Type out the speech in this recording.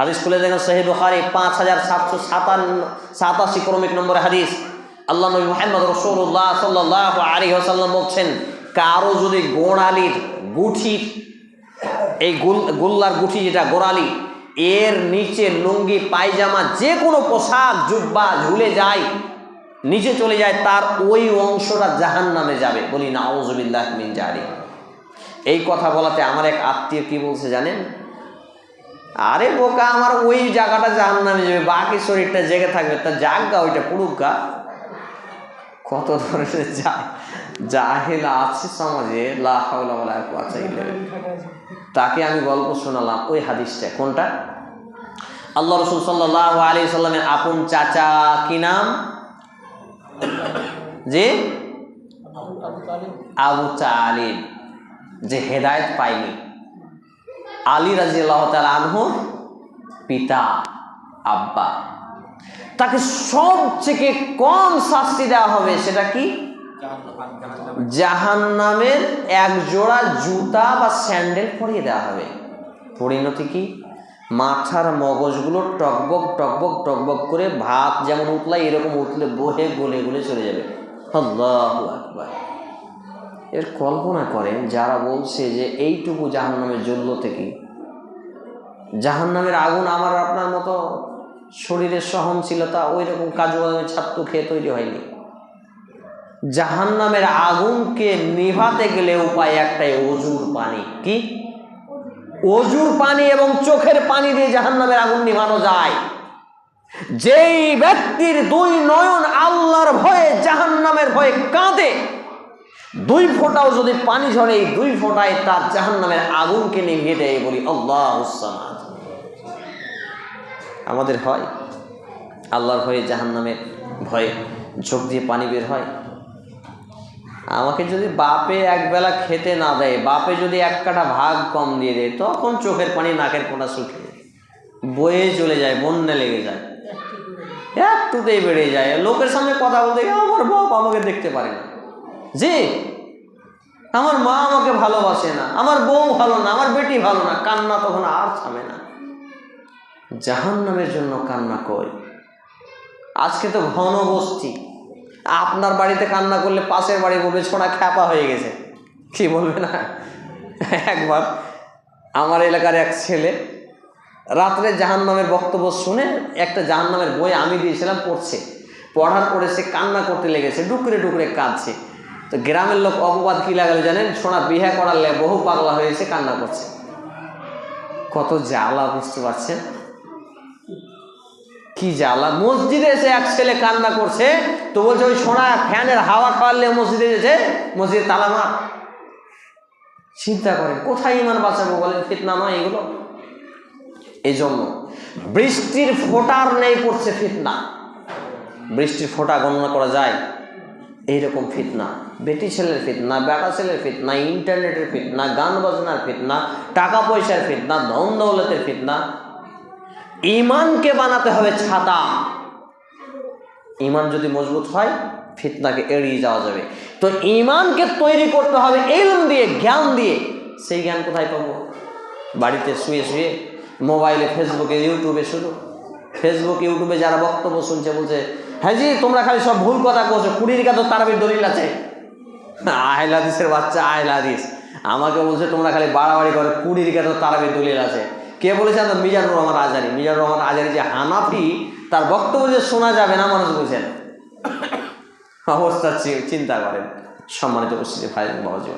হাদিস খুলে দেখেন সহি বুখারি, পাঁচ হাজার সাতশো সাতান্ন, সাতাশি ক্রমিক নম্বরে হাদিস। আল্লাহ নবী মোহাম্মদ রসুল্লাহ সাল্লাহ আলী আসাল্লাম বলছেন, কারও যদি গোড়ালির গুঠির এই গুল, গুল্লার গুঠি যেটা গোড়ালি, এর নিচে লুঙ্গি, পায়জামা যে কোনো পোশাক, জুব্বা ঝুলে যায়, নিচে চলে যায়, তার ওই অংশটা জাহান নামে যাবে। বলি, নাউজুবিল্লাহ মিন জারি এই কথা বলাতে আমার এক আত্মীয় কি বলছে জানেন? আরে বোকা আমার ওই জায়গাটা জাহান নামে যাবে বাকি শরীরটা জেগে থাকবে তা জাগা ওইটা পুরুকা কত ধরনের যা জাহেল আছে সমাজে। তাকে আমি গল্প শোনালাম ওই হাদিসটা কোনটা? আল্লাহ রসুল সাল্লাহ আলী সাল্লামের আপন চাচা কি নাম? যে আবু তালিব। যে হেদায়ত পায়নি। আলী রাজি আল্লাহ আনহুর পিতা, আব্বা। তাকে সবথেকে কম শাস্তি দেওয়া হবে সেটা কি? জাহান নামের এক জোড়া জুতা বা স্যান্ডেল পরিয়ে দেওয়া হবে। পরিণতি কি? মাথার মগজগুলো টকবক টকবক টকবক করে ভাত যেমন উতলায়, এরকম উতলে বহে গলে গলে চলে যাবে। আল্লাহু আকবার। এর কল্পনা করেন, যারা বলছে যে এইটুকু জাহান নামের থেকে। জাহান নামের আগুন আমার আপনার মতো শরীরের সহনশীলতা ওই রকম কাজু বাদামের ছাত্র খেয়ে তৈরি হয়নি। জাহান নামের আগুনকে নিভাতে গেলে উপায় একটাই, অজুর পানি। কি? অজুর পানি এবং চোখের পানি দিয়ে জাহান নামের আগুন নিভানো যায়। যেই ব্যক্তির দুই নয়ন আল্লাহর ভয়ে জাহান নামের ভয়ে কাঁদে দুই ফোঁটাও যদি পানি ঝরে, এই দুই ফোঁটায় তার জাহান নামের আগুনকে নিভিয়ে দেয় বলি আল্লাহ আমাদের হয়, আল্লাহর ভয়ে জাহান নামের ভয়ে ঝোঁক দিয়ে পানি বের হয়। আমাকে যদি বাপে একবেলা খেতে না দেয়, বাপে যদি এক কাটা ভাগ কম দিয়ে দেয়, তখন চোখের পানি, নাকের কোনা শুকিয়ে। বয়ে চলে যায়, বন্যা লেগে যায়। একটুতেই বেড়ে যায়। লোকের সামনে কথা বলতে গিয়ে আমার বাপ আমাকে দেখতে পারে না। জি। আমার মা আমাকে ভালোবাসে না, আমার বউ ভালো না, আমার বেটি ভালো না, কান্না তখন আর থামে না। জাহান নামের জন্য কান্না কই? আজকে তো ঘন বস্তি। আপনার বাড়িতে কান্না করলে পাশের বাড়ি বলবে ছোড়া খ্যাপা হয়ে গেছে। কি বলবে না? একবার আমার এলাকার এক ছেলে রাত্রে জাহান নামের বক্তব্য শুনে একটা জাহান নামের বই আমি দিয়েছিলাম পড়ছে। পড়ার পরে সে কান্না করতে লেগেছে, ডুকরে ডুকরে কাঁদছে। তো গ্রামের লোক অপবাদ কী লাগালো জানেন? সোনা বিহা করালে বহু পাগলা হয়েছে কান্না করছে। কত জ্বালা বুঝতে পারছেন? কি জ্বালা? মসজিদে এসে এক ছেলে কান্না করছে, তো বলছে ওই সোনা ফ্যানের হাওয়া খাওয়ালে মসজিদে এসে মসজিদে তালা মার। চিন্তা করেন, কোথায় ইমান বাঁচাবো বলেন? ফিতনা নয় এগুলো। এই জন্য বৃষ্টির ফোটার নেই পড়ছে ফিতনা। বৃষ্টির ফোঁটা গণনা করা যায়। এইরকম ফিতনা, বেটি ছেলের ফিতনা, বেটা ছেলের ফিতনা, ইন্টারনেটের ফিতনা, গান বাজনার ফিতনা, টাকা পয়সার ফিতনা, ধন দৌলতের ফিতনা। ইমানকে বানাতে হবে ছাতা। ইমান যদি মজবুত হয়, ফিতনাকে এড়িয়ে যাওয়া যাবে। তো ইমানকে তৈরি করতে হবে এলম দিয়ে, জ্ঞান দিয়ে। সেই জ্ঞান কোথায় পাবো? বাড়িতে শুয়ে শুয়ে, মোবাইলে, ফেসবুকে, ইউটিউবে শুধু ফেসবুক, ইউটিউবে যারা বক্তব্য শুনছে, বলছে হ্যাঁ জি, তোমরা খালি সব ভুল কথা করছ কুড়ির তো তারাবির দলিল আছে। আহলাদিসের বাচ্চা আহলাদিস আমাকে বলছে, তোমরা খালি বাড়াবাড়ি করে, কুড়ির তো তারাবির দলিল আছে। কে বলেছে তো মিজানুর রহমান আজারি। মিজানুর রহমান আজারি যে হানাফি, তার বক্তব্য যে শোনা যাবে না, মানুষ বুঝেন। অবস্থা চিন্তা করেন। সম্মানিত উপস্থিতি, ভাই বাবাজি